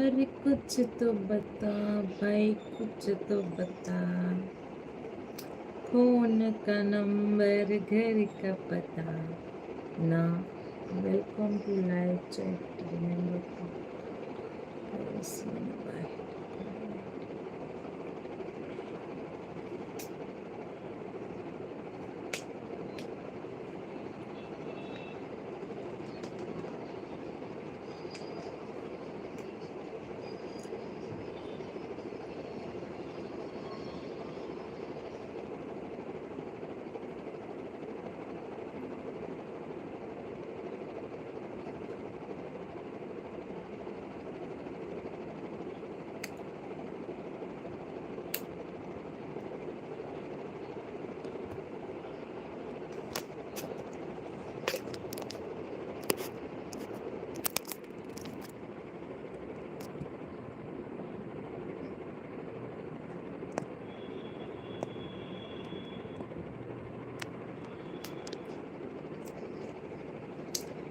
अरे कुछ तो बता भाई कुछ तो बता फोन का नंबर घर का पता ना welcome to live chat remember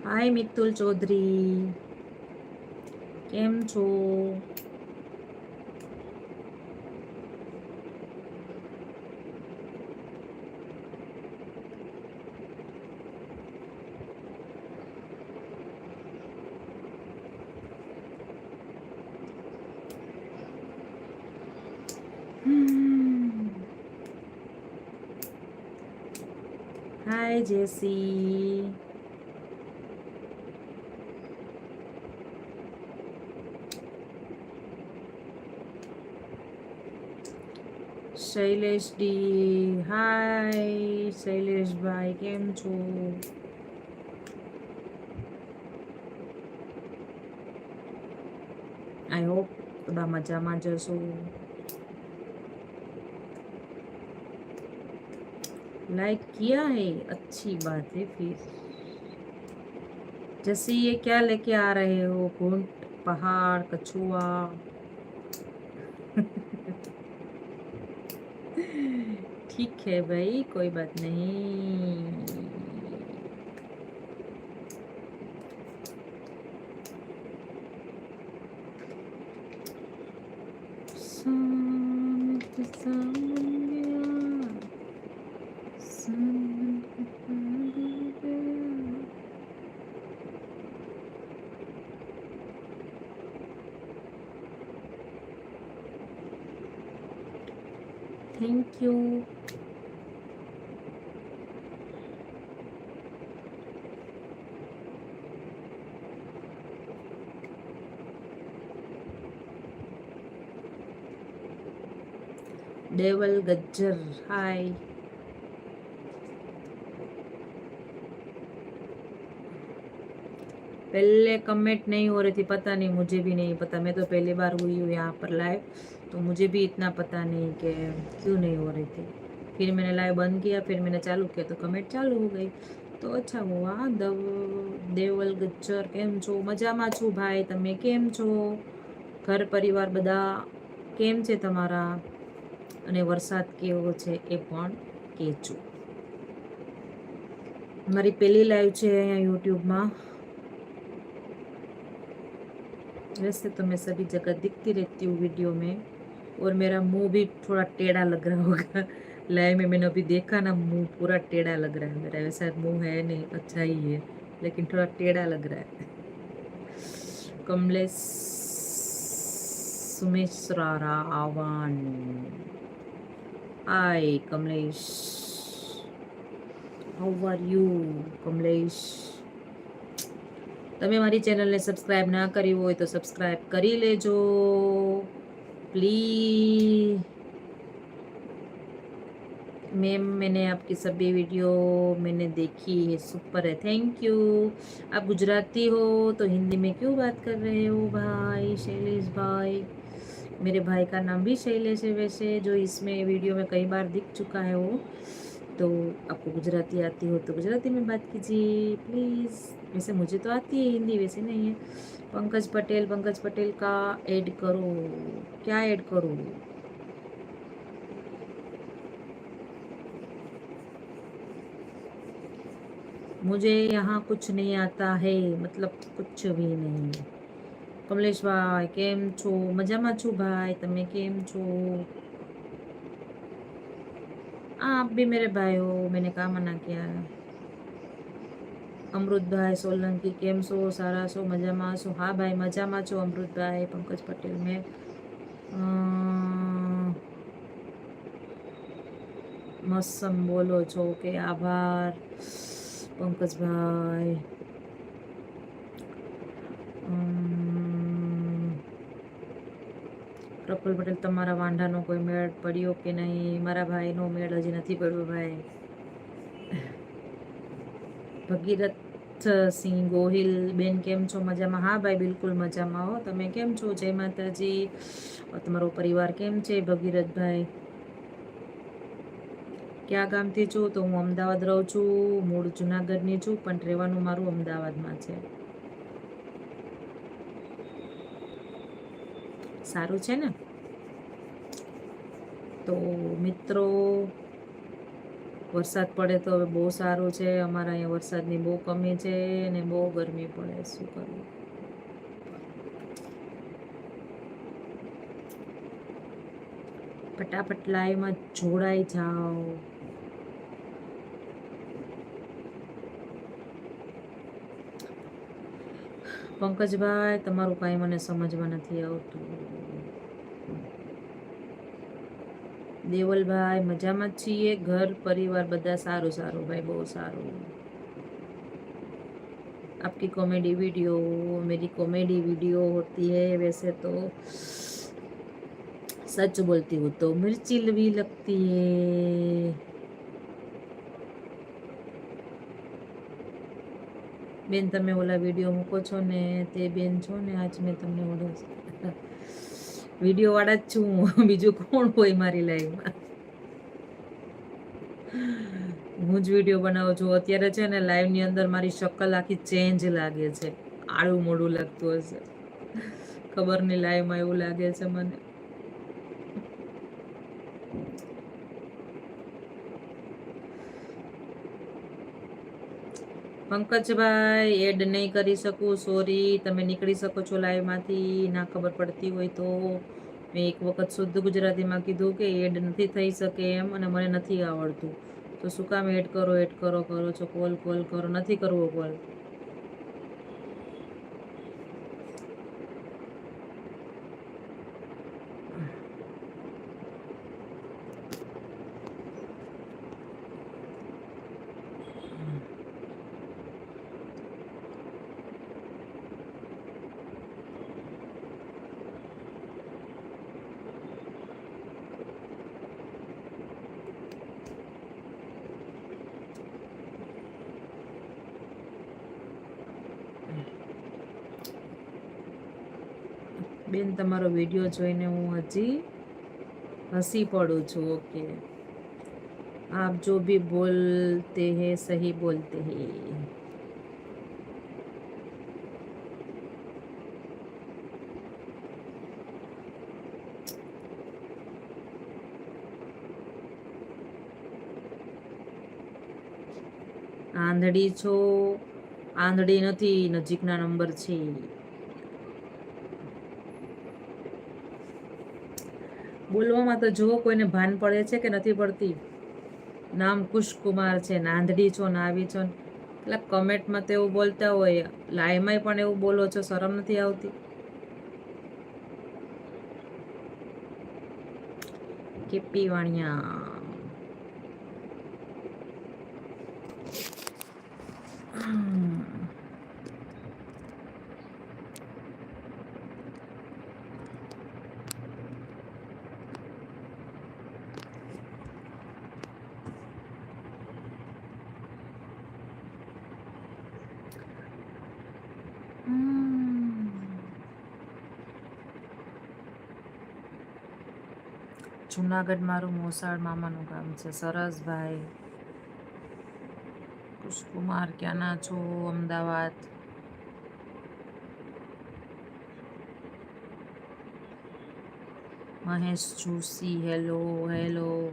hi Mitul Chaudhary કેમ છો હાય જેસી શૈલેષ ડી હાય શૈલેષભાઈ કેમ છો આઈ હોપ બધા મજામાં જશો लाइक किया है अच्छी बात है फिर जैसे ये क्या लेके आ रहे हो घूंट पहाड़ कछुआ ठीक है भाई कोई बात नहीं सामने सामने Devil Gajjar, hi. पहले कमेंट नहीं हो रही थी पता नहीं मुझे भी नहीं पता मैं तो पहली बार हुई हूँ यहाँ पर लाइव तो मुझे भी इतना पता नहीं कि क्यों नहीं हो रही थी फिर मैंने लाइव बंद किया फिर मैंने चालू किया तो कमेंट चालू हो गई તો અચ્છા હુઆ દવ દેવલ ગચ્ચર કેમ છો મજામાં છું ભાઈ તમે કેમ છો ઘર પરિવાર બધા કેમ છે તમારા અને વરસાદ કેવો છે એ પણ કહેજો મારી પહેલી લાઈવ છે અહીંયા યુટ્યુબમાં वैसे तो मैं सभी जगह दिखती रहती हूँ वीडियो में और मेरा मुंह भी थोड़ा टेढ़ा लग रहा होगा लाइव में मैंने अभी देखा ना मुंह पूरा टेढ़ा लग रहा है मेरा वैसा मुंह है नहीं अच्छा ही है लेकिन थोड़ा टेढ़ा लग रहा है Kamlesh सुमेश्वरा Ravan hi Kamlesh how are you Kamlesh તમે મારી ચેનલને સબસ્ક્રાઈબ ના કરી હોય તો સબસ્ક્રાઈબ કરી લેજો प्लीज मैम मैंने आपकी सभी वीडियो मैंने देखी है सुपर है थैंक यू आप गुजराती हो तो हिंदी में क्यों बात कर रहे हो भाई शैलेश भाई मेरे भाई का नाम भी शैलेश है वैसे, जो इसमें वीडियो में कई बार दिख चुका है वो। तो आपको गुजराती आती हो तो गुजराती में बात कीजिए प्लीज़ वैसे मुझे तो आती है हिंदी, वैसे नहीं है। पंकज पटेल पंकज पटेल का ऐड करो। क्या ऐड करो? मुझे यहाँ कुछ नहीं आता है मतलब कुछ भी नहीं કમલેશભાઈ કેમ છો? મજામાં છો ભાઈ, તમે કેમ છો? આપ ભી મેરે ભાઈ હો, મેને કામ મના ક્યા અમૃતભાઈ સોલંકી, કેમ છો? સારા છો? મજામાં છો? હા ભાઈ, મજામાં છો અમૃતભાઈ પંકજ પટેલ મેં. મસ્સમ બોલો છો કે આભાર પંકજભાઈ પ્રફુલ પટેલ, તમારા વાંઢાનો કોઈ મેળ પડ્યો કે નહીં? મારા ભાઈનો મેળ હજી નથી પડ્યો ભાઈ. ભગીરથ સિંહ ગોહિલ, બેન કેમ છો? મજામાં? હા ભાઈ, બિલકુલ મજામાં હો. તમે કેમ છો? જય માતાજી. તમારો પરિવાર કેમ છે ભગીરથભાઈ? ક્યાં ગામથી છું? તો હું અમદાવાદ રહું છું. મૂળ જુનાગઢની છું, પણ રહેવાનું મારું અમદાવાદમાં છે. સારું છે ને? તો મિત્રો, વરસાદ પડે તો હવે બહુ સારું છે. અમારા અહીંયા વરસાદની બહુ કમી છે અને બહુ ગરમી પડે, શું કરવું? ફટાફટ લાઈવમાં જોડાઈ જાઓ. પંકજભાઈ તમારું કાંઈ મને સમજમાં નથી આવતું દેવલભાઈ મજામાં જ છીએ ઘર પરિવાર બધા સારું સારું ભાઈ બહુ સારું आपकी कॉमेडी वीडियो मेरी कॉमेडी वीडियो होती है वैसे तो सच बोलती हूँ तो मिर्ची भी लगती है બેન, તમે ઓલા વીડિયો મૂકો છો ને તે બેન છો ને, આજ મેં તમને ઓલો વીડિયો વાળા જ છું બીજું કોણ હોય મારી લાઈફમાં? હું જ વીડિયો બનાવું છું. અત્યારે છે ને લાઈવની અંદર મારી શક્કલ આખી ચેન્જ લાગે છે. આળું મોડું લાગતું હશે. ખબર નહીં લાઈવમાં એવું લાગે છે મને. પંકજભાઈ એડ નહીં કરી શકું સોરી તમે નીકળી શકો છો લાઈવમાંથી ના ખબર પડતી હોય તો. મેં એક વખત શુદ્ધ ગુજરાતીમાં કીધું કે એડ નથી થઈ શકે એમ અને મને નથી આવડતું. તો શું કામ એડ કરો એડ કરો કરો છો? કોલ કોલ કરો. નથી કરવો કોલ બેન, તમારો વીડિયો જોઈને હું હજી હસી પડું છું, ઓકે. આપ જો ભી બોલતે હે, સહી બોલતે હે. આંધળી છો? આંધળી નથી, નજીકના નંબર છે. બોલવામાં તો જુઓ કોઈને ભાન પડે છે કે નથી પડતી. નામ કુશકુમાર છે નાંદડી છો, નાવી છો. એટલે કમેન્ટમાં તો એવું બોલતા હોય લાઈમાં પણ એવું બોલો છો, શરમ નથી આવતી. કેપી વાણિયા. જુનાગઢ મારું મોસાળ મામાનું ગામ છે. સરસભાઈ કુશકુમાર ક્યાંના છો? Ahmedabad. Mahesh Joshi, hello hello.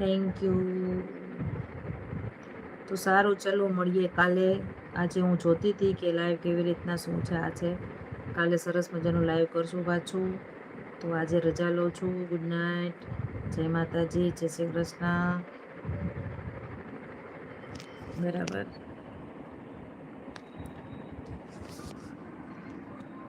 Thank you તો સારું, ચલો મળીએ કાલે. આજે હું જોતી હતી કે લાઈવ કેવી રીતના શું છે, આ છે. કાલે સરસ મજાનું લાઈવ કરશું પાછું. તો આજે રજા લઉં છું. ગુડ નાઇટ જય માતાજી, જય શ્રી કૃષ્ણ. બરાબર?